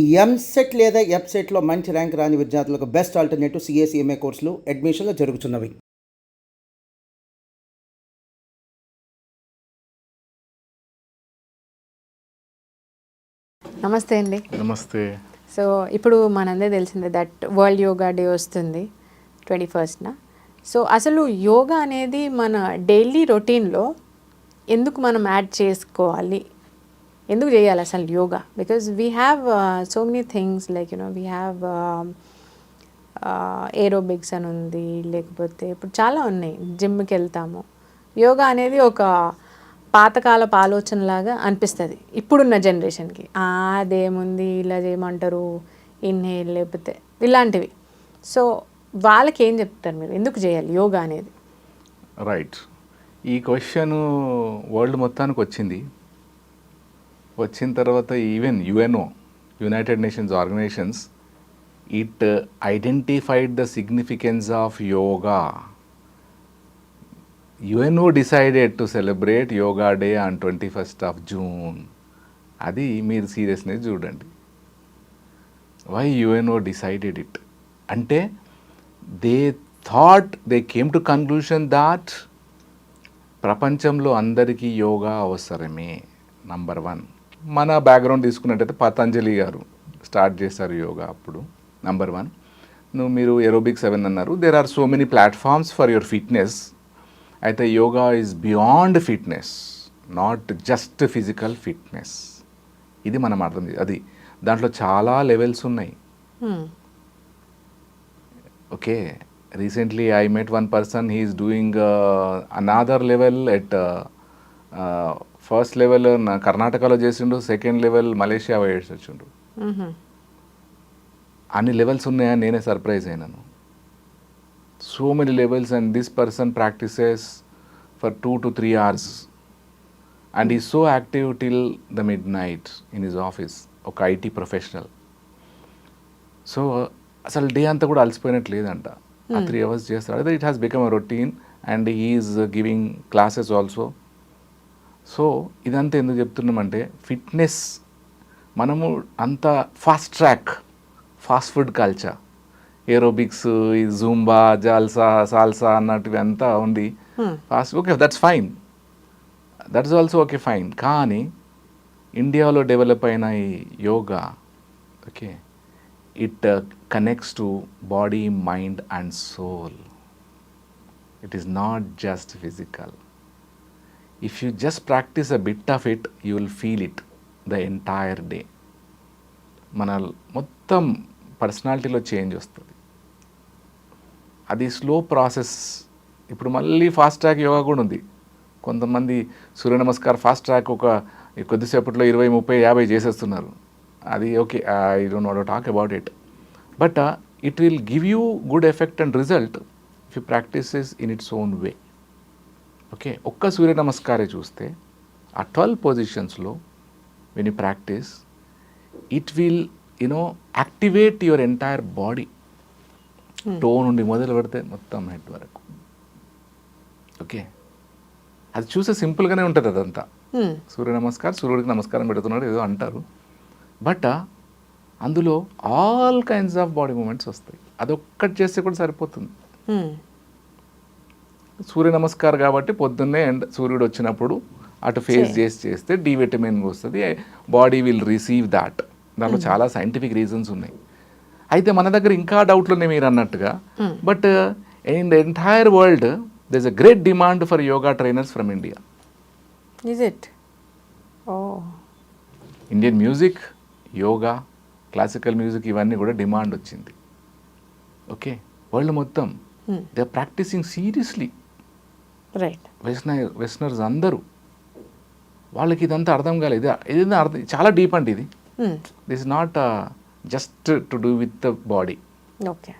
ఈ ఎంసెట్ లేదా ఎఫ్సెట్లో మంచి ర్యాంక్ రాని విద్యార్థులకు బెస్ట్ ఆల్టర్నేటివ్ సిఎస్ఈఎంఏ కోర్సులు అడ్మిషన్లు జరుగుతున్నవి. నమస్తే అండి. నమస్తే. సో ఇప్పుడు మనందే తెలిసిందే దట్ వరల్డ్ యోగా డే వస్తుంది ట్వంటీ ఫస్ట్న. సో అసలు యోగా అనేది మన డైలీ రొటీన్లో ఎందుకు మనం యాడ్ చేసుకోవాలి? ఎందుకు చేయాలి అసలు yoga? Because we have so many things like you know we have aerobics అని ఉంది లేకపోతే ఇప్పుడు చాలా ఉన్నాయి జిమ్కి వెళ్తాము. యోగా అనేది ఒక పాతకాలపు ఆలోచనలాగా అనిపిస్తుంది ఇప్పుడున్న జనరేషన్కి. అదేముంది ఇలా చేయమంటారు ఇన్హేల్ లేకపోతే ఇలాంటివి. సో వాళ్ళకి ఏం చెప్తారు మీరు? ఎందుకు చేయాలి యోగా అనేది? రైట్ ఈ క్వశ్చన్ వరల్డ్ మొత్తానికి వచ్చింది. వచ్చిన తర్వాత even UNO United Nations organisations it identified the significance of yoga UNO decided to celebrate yoga day on twenty first of June అది మీరు సీరియస్నెస్ చూడండి. వై యుఎన్ఓ డిసైడెడ్ ఇట్ అంటే they thought they came to conclusion that ప్రపంచంలో అందరికీ యోగా అవసరమే number one మన background తీసుకున్నట్టయితే పతంజలి గారు స్టార్ట్ చేశారు యోగా అప్పుడు నంబర్ వన్ నువ్వు మీరు ఎరోబిక్ సెవెన్ అన్నారు. There are so many platforms for your fitness అయితే yoga is beyond fitness not just physical fitness ఇది మనం అర్థం అది దాంట్లో చాలా లెవెల్స్ ఉన్నాయి. Hmm. okay recently i met one person he is doing uh, first level కర్ణాటకలో చేసిండు సెకండ్ లెవెల్ మలేషియా వేసి వచ్చిండు. అన్ని లెవెల్స్ ఉన్నాయని నేనే సర్ప్రైజ్ అయినాను. So many levels and this person practises for two to three hours. And he so active till the midnight in his office ఒక IT professional. So అసలు డే అంతా కూడా అలసిపోయినట్టు లేదంట. ఆ త్రీ అవర్స్ చేస్తాడు. అదే it has become a routine and he's giving classes also so ఇదంతా ఎందుకు చెప్తున్నామంటే ఫిట్నెస్ మనము అంత fast track fast food culture. Aerobics ఈ జూంబా జాల్సా సాల్సా అన్నటివి అంతా ఉంది Hmm. Fast okay that's fine that's also okay fine కానీ ఇండియాలో డెవలప్ అయిన ఈ yoga okay it connects to body mind and soul it is not just physical if you just practise a bit of it you will feel it the entire day మన మొత్తం పర్సనాలిటీలో change వస్తుంది. అది slow process ఇప్పుడు మళ్ళీ fast track yoga కూడా ఉంది. కొంతమంది సూర్య namaskar fast track ఒక కొద్దిసేపట్లో ఇరవై ముప్పై యాభై చేసేస్తున్నారు. అది okay I don't know talk about it but it will give you good effect and result if you practices in its own way okay ఒక్క సూర్య నమస్కారే చూస్తే ఆ twelve పొజిషన్స్లో when you practise it will you know activate your entire body toe నుండి మొదలు పెడితే మొత్తం head వరకు. Okay అది చూసే సింపుల్గానే ఉంటుంది అదంతా. Hmm. సూర్య నమస్కారం సూర్యుడికి నమస్కారం పెడుతున్నాడు ఏదో అంటారు. బట్ అందులో all kinds of body movements వస్తాయి. అదొక్కటి చేస్తే కూడా సరిపోతుంది. Hmm. సూర్య నమస్కారం కాబట్టి పొద్దున్నే ఎండ సూర్యుడు వచ్చినప్పుడు అటు ఫేస్ చేసి చేస్తే డి విటమిన్ వస్తుంది. Body will receive that. దాంట్లో చాలా సైంటిఫిక్ రీజన్స్ ఉన్నాయి. అయితే మన దగ్గర ఇంకా డౌట్లు ఉన్నాయి మీరు అన్నట్టుగా. But in the entire world this a great demand for yoga trainers from India it? Oh. Indian music yoga classical music ఇవన్నీ కూడా డిమాండ్ వచ్చింది. ఓకే వరల్డ్ మొత్తం. Hmm. They are practising seriously Right. Western westerners అందరూ వాళ్ళకి ఇదంతా అర్థం కాలేదు ఇది అర్థం చాలా డీప్ అండి ఇది. This not just to do with the body Okay.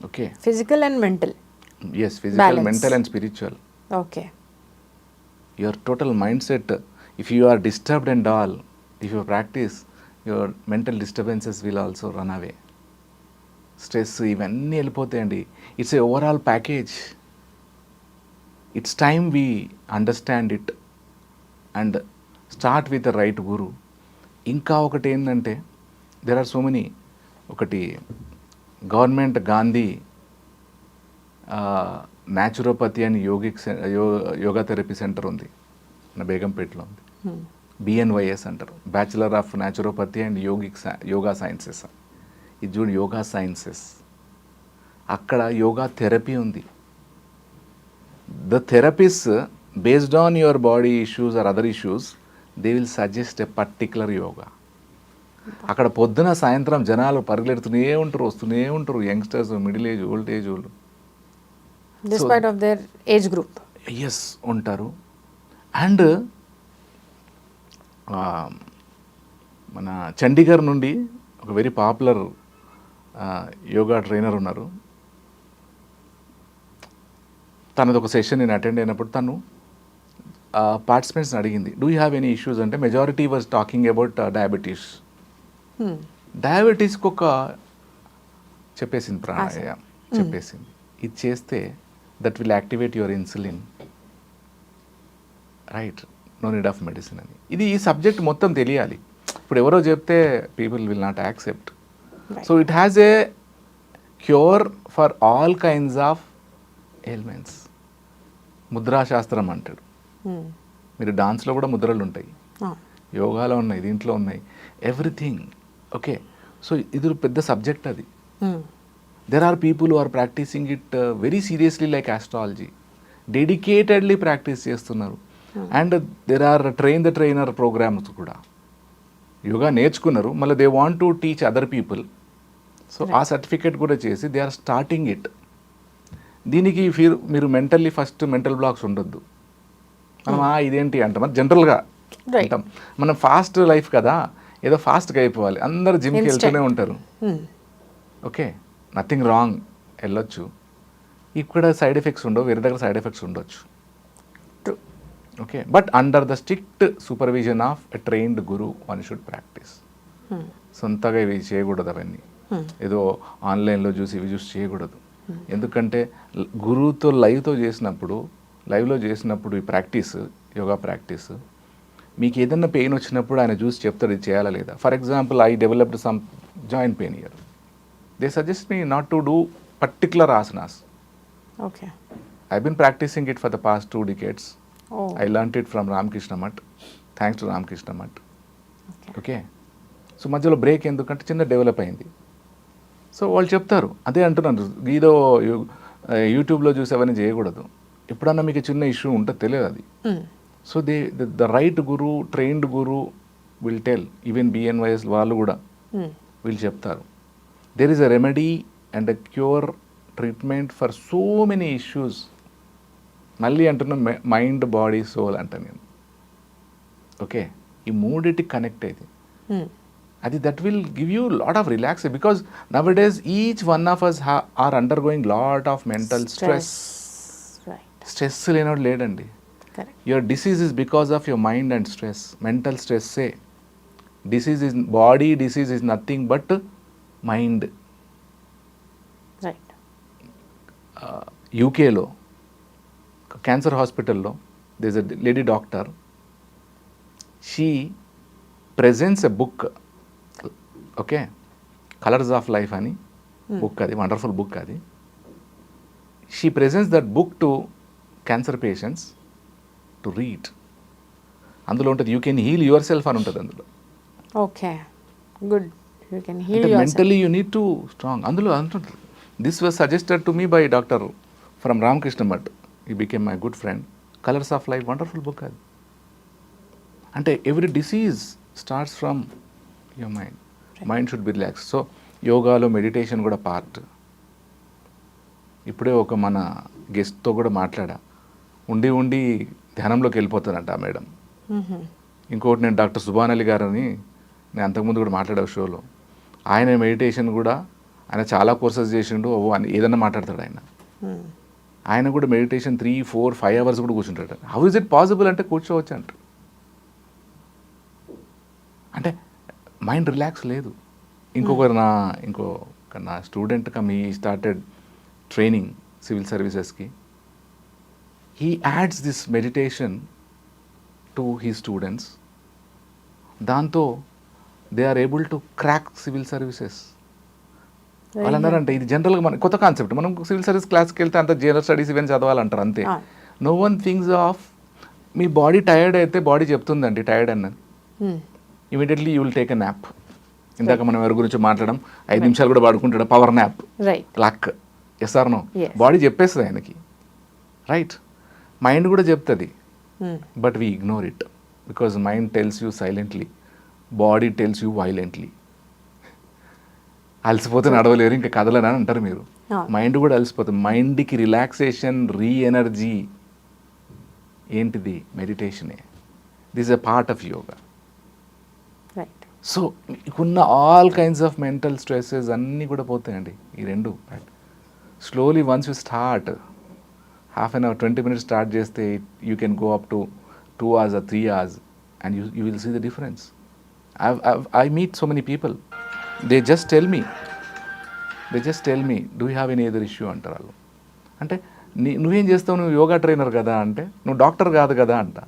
Okay Physical and mental. Yes physical. Mental and spiritual Okay. Your total mindset if you are disturbed and all if you practise your mental disturbances will also run away stress ఇవన్నీ వెళ్ళిపోతాయండి it's a overall package it's time we understand it and start with the right guru ఇంకా ఒకటి ఏంటంటే there are so many ఒకటి government Gandhi naturopathy and yogic yoga therapy centre ఉంది. మన బేగంపేటలో ఉంది. BNYS అంటారు. Bachelor of naturopathy and yogic yoga sciences ఇది చూడు యోగా సైన్సెస్ అక్కడ యోగా థెరపీ ఉంది. The therapies based on your body issues or other issues they will suggest a particular yoga అక్కడ పొద్దున సాయంత్రం జనాలు పరిగెడుతూనే ఉంటారు వస్తూనే ఉంటారు youngsters middle age old age వాళ్ళు. Despite of their age groups ఉంటారు. అండ్ మన చండీగఢ్ నుండి ఒక వెరీ పాపులర్ యోగా ట్రైనర్ ఉన్నారు. తనది ఒక సెషన్ నేను అటెండ్ అయినప్పుడు తను పార్టిసిపెంట్స్ని అడిగింది do you have any issues అంటే majority was talking about diabetes డయాబెటీస్కి ఒక చెప్పేసింది ప్రాణాయామం చెప్పేసింది. ఇది చేస్తే that will activate your insulin right no need of medicine అని. ఇది ఈ సబ్జెక్ట్ మొత్తం తెలియాలి. ఇప్పుడు ఎవరో చెప్తే people will not accept so it has a cure for all kinds of elements ముద్రాశాస్త్రం అంటాడు. మీరు డాన్స్లో కూడా ముద్రలు ఉంటాయి. యోగాలో ఉన్నాయి దీంట్లో ఉన్నాయి. ఎవ్రీథింగ్. ఓకే. సో ఇది పెద్ద సబ్జెక్ట్ అది. There are people are practising it very seriously like astrology dedicatedly practice చేస్తున్నారు. And there are train the trainer programmes కూడా. యోగా నేర్చుకున్నారు. మళ్ళీ they want to teach other people so ఆ సర్టిఫికేట్ కూడా చేసి దే ఆర్ స్టార్టింగ్ ఇట్ దీనికి fear- మీరు mentally first mental blocks ఉండొద్దు. మనం "ఆ, ఇదేంటి అంటాం. మరి జనరల్గా. అంటాం. మనం ఫాస్ట్ లైఫ్ కదా ఏదో ఫాస్ట్గా అయిపోవాలి. అందరు జిమ్కి. వెళ్తూనే ఉంటారు. ఓకే నథింగ్ రాంగ్ వెళ్ళొచ్చు. ఇక్కడ సైడ్ ఎఫెక్ట్స్ ఉండవు వేరే దగ్గర సైడ్ ఎఫెక్ట్స్ ఉండొచ్చు. Okay but under the strict supervision of a trained guru one should practise. సొంతగా ఇవి చేయకూడదు అవన్నీ. ఏదో ఆన్లైన్లో చూసి ఇవి చూసి చేయకూడదు. ఎందుకంటే గురువుతో లైవ్తో చేసినప్పుడు లైవ్లో చేసినప్పుడు ఈ ప్రాక్టీస్ యోగా ప్రాక్టీస్ మీకు ఏదన్నా పెయిన్ వచ్చినప్పుడు ఆయన చూసి చెప్తాడు ఇది చేయాలా లేదా? For example I developed some joint pain year they suggest me not to do particular asanas okay I been practising it for the past two decades I learn it from Ramakrishna Math thanks to Ramakrishna Math okay so మధ్యలో break ఎందుకంటే చిన్న develop అయింది. So వాళ్ళు చెప్తారు. అదే అంటున్నాను ఏదో యూట్యూబ్లో చూసి అవన్నీ చేయకూడదు. ఎప్పుడన్నా మీకు చిన్న ఇష్యూ ఉంటే తెలియదు అది. So they the right guru trained guru will tell. Even BNYS వాళ్ళు కూడా వీళ్ళు చెప్తారు. There is a remedy and a cure treatment for so many issues మళ్ళీ అంటున్నా మైండ్ బాడీ సోల్ అంట నేను. ఓకే ఈ మూడిటి కనెక్ట్ అయింది అది that will give you lot of relax because now days each one of us are undergoing lot of mental stress stress లేనోడు లేడండి. Correct your disease is because of your mind and stress mental stress. Say disease is body disease is nothing but mind. Right యూకేలో cancer హాస్పిటల్లో this a lady doctor she presents a book okay. Colours of life అని book అది wonderful book అది. She presents that book to cancer patients to read అందులో ఉంటుంది you can heal yourself అని ఉంటుంది అందులో. Okay. Good you can heal mentally you need to strong అందులో అంటుంటుంది this was suggested to me by doctor from Ramakrishna Bhat he became my good friend colours of life wonderful book అది. అంటే every disease starts from your mind mind should be relax so యోగాలో meditation కూడా part ఇప్పుడే ఒక మన గెస్ట్తో కూడా మాట్లాడా. ఉండి ఉండి ధ్యానంలోకి వెళ్ళిపోతానంట ఆ మేడం. ఇంకోటి నేను డాక్టర్ సుభాన్ అలీ గారని నేను అంతకుముందు కూడా మాట్లాడే షోలో. ఆయన మెడిటేషన్ కూడా ఆయన చాలా కోర్సెస్ చేసిండు ఓ అని ఏదన్నా మాట్లాడతాడు ఆయన. ఆయన కూడా meditation three four five hours కూడా కూర్చుంటాడు హౌ ఇస్ ఇట్ పాసిబుల్ అంటే కూర్చోవచ్చు అంట అంటే మైండ్ రిలాక్స్ లేదు. ఇంకొకరు నా ఇంకో నా student come he started training civil సర్వీసెస్కి he adds this meditation to he students దాంతో they are able to crack civil services వాళ్ళు అన్నారంటే ఇది జనరల్గా మన కొత్త కాన్సెప్ట్ మనం సివిల్ సర్వీస్ క్లాస్కి వెళ్తే అంత జనరల్ స్టడీస్ ఇవన్నీ చదవాలంటారు అంతే. No one things of me body tired అయితే బాడీ చెప్తుందండి టైర్డ్ అన్నది. Hmm. Immediately you will take a nap ఇందాక మనం ఎవరి గురించి మాట్లాడడం ఐదు నిమిషాలు కూడా పడుకుంటాడు power nap right luck yes or no. Body చెప్పేస్తుంది ఆయనకి. రైట్ మైండ్ కూడా చెప్తుంది. But we ignore it because mind tells you silently body tells you violently అలసిపోతే నడవలేరు. ఇంకా కదలని అంటారు మీరు. మైండ్ కూడా అలసిపోతుంది. మైండ్కి రిలాక్సేషన్ రీ ఎనర్జీ ఏంటిది మెడిటేషనే this a part of yoga so మీకున్న all kinds of mental stresses అన్నీ కూడా పోతాయండి ఈ రెండు. Slowly once you start half an hour twenty minutes start చేస్తే you can go up to two hours or three hours and you you will see the difference I meet so many people they just tell me they just tell me do have any other issue అంటారు వాళ్ళు. అంటే నీ నువ్వేం చేస్తావు? నువ్వు yoga trainer కదా? అంటే నువ్వు డాక్టర్ కాదు కదా? అంట.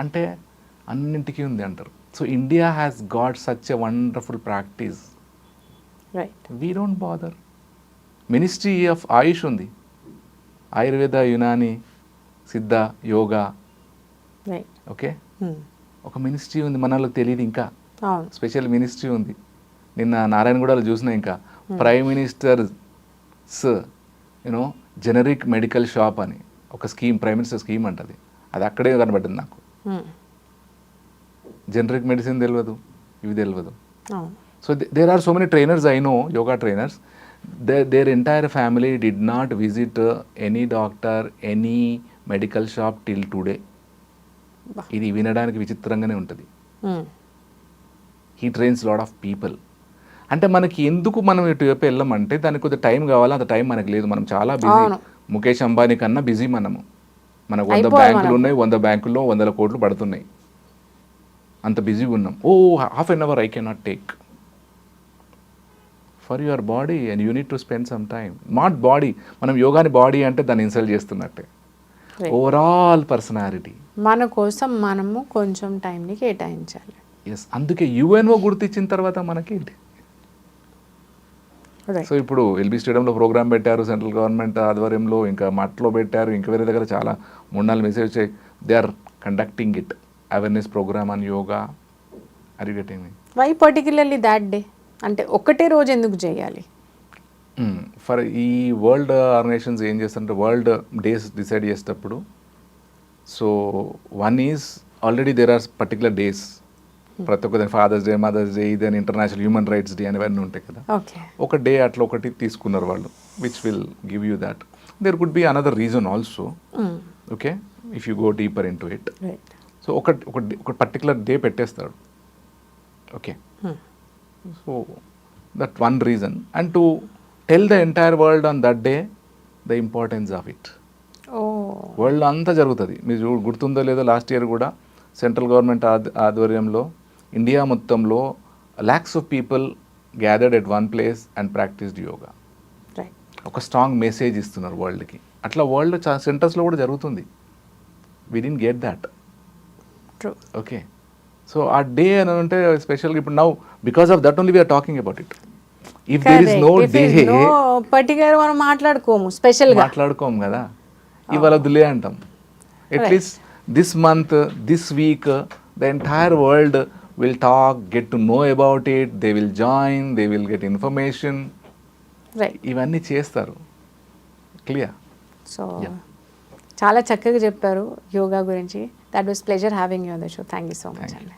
అంటే అన్నింటికీ ఉంది అంటారు. So India has got such a wonderful practice right we don't bother ministry of AYUSH ఉంది. ఆయుర్వేద యునాని సిద్ధ యోగా ఓకే. ఒక మినిస్ట్రీ ఉంది మన వాళ్ళకి తెలియదు ఇంకా. స్పెషల్ మినిస్ట్రీ ఉంది. నిన్న నారాయణగూడలో చూసిన ఇంకా. Prime minister you know generic medical shop అని. ఒక స్కీమ్ ప్రైమ్ మినిస్టర్ స్కీమ్ అంటది. అది అక్కడే కనబడింది నాకు. Hmm. జనరిక్ మెడిసిన్ తెలియదు ఇవి తెలియదు so there are so many trainers I know yoga trainers their entire family did not visit any doctor any medical shop till today. ఇది వినడానికి విచిత్రంగానే ఉంటుంది. He trains lot of people అంటే మనకి ఎందుకు మనం ఇటువైపు వెళ్ళామంటే దానికి కొద్దిగా టైం కావాలి. అంత టైం మనకి లేదు. మనం చాలా బిజీ. ముఖేష్ అంబానీ కన్నా బిజీ మనము. మనకు వంద బ్యాంకులు. ఉన్నాయి వంద బ్యాంకుల్లో వందల కోట్లు పడుతున్నాయి. అంత బిజీగా ఉన్నాం. ఓ half an hour I cannot take for your body and you need to spend some time not body మనం యోగాని బాడీ అంటే దాన్ని ఇన్సల్ట్ చేస్తున్నట్టే. ఓవరాల్ పర్సనాలిటీ మన కోసం మనము కొంచెం టైంని కేటాయించాలి. ఎస్ అందుకే యుఎన్ఓ గుర్తించిన తర్వాత మనకేంటి? రైట్ సో ఇప్పుడు ఎల్బీ స్టేడియంలో ప్రోగ్రామ్ పెట్టారు సెంట్రల్ గవర్నమెంట్ ఆధ్వర్యంలో ఇంకా మట్లో పెట్టారు ఇంకా వేరే దగ్గర చాలా మూడు నాలుగు మెసేజ్ వచ్చాయి. They are conducting it awareness programme అని యోగా అది getting why particularly that day అంటే ఒకటే రోజు ఎందుకు చేయాలి ఫర్ ఈ వరల్డ్ ఆర్గనైజేషన్స్ ఏం చేస్తారంటే వరల్డ్ డేస్ డిసైడ్ చేసేటప్పుడు so one is already there are particular days ప్రతి ఒక్క ఫాదర్స్ డే మదర్స్ డే ఇది అని ఇంటర్నేషనల్ హ్యూమన్ రైట్స్ డే అనేవన్నీ ఉంటాయి కదా. ఒక డే అట్లా ఒకటి తీసుకున్నారు వాళ్ళు which will give you that there could be another reason also okay if you go deeper into it so ఒక ఒక పర్టికులర్ డే పెట్టేస్తాడు. Okay so that one reason and to tell the entire world on that day the importance of it world అంతా జరుగుతుంది. మీరు గుర్తుందో లేదో last year కూడా central government ఆధ్వర్యంలో ఇండియా మొత్తంలో lakhs of people gathered at one place and practised yoga ఒక strong message ఇస్తున్నారు వరల్డ్కి అట్లా వరల్డ్ సెంటర్స్లో కూడా జరుగుతుంది. We didn't get that true okay so ఆ డే అని అంటే స్పెషల్గా ఇప్పుడు now because of that only we are talking about it if there is no day particular మనం మాట్లాడుకోము స్పెషల్గా. మాట్లాడుకోం కదా. ఇవాళ వదిలే అంటాం. At least this month this week the entire world will talk get to know about it they will join they will get information ఇవన్నీ చేస్తారు. Clear so. చాలా చక్కగా చెప్పారు యోగా గురించి. That was pleasure having you the show thank you so much. అండి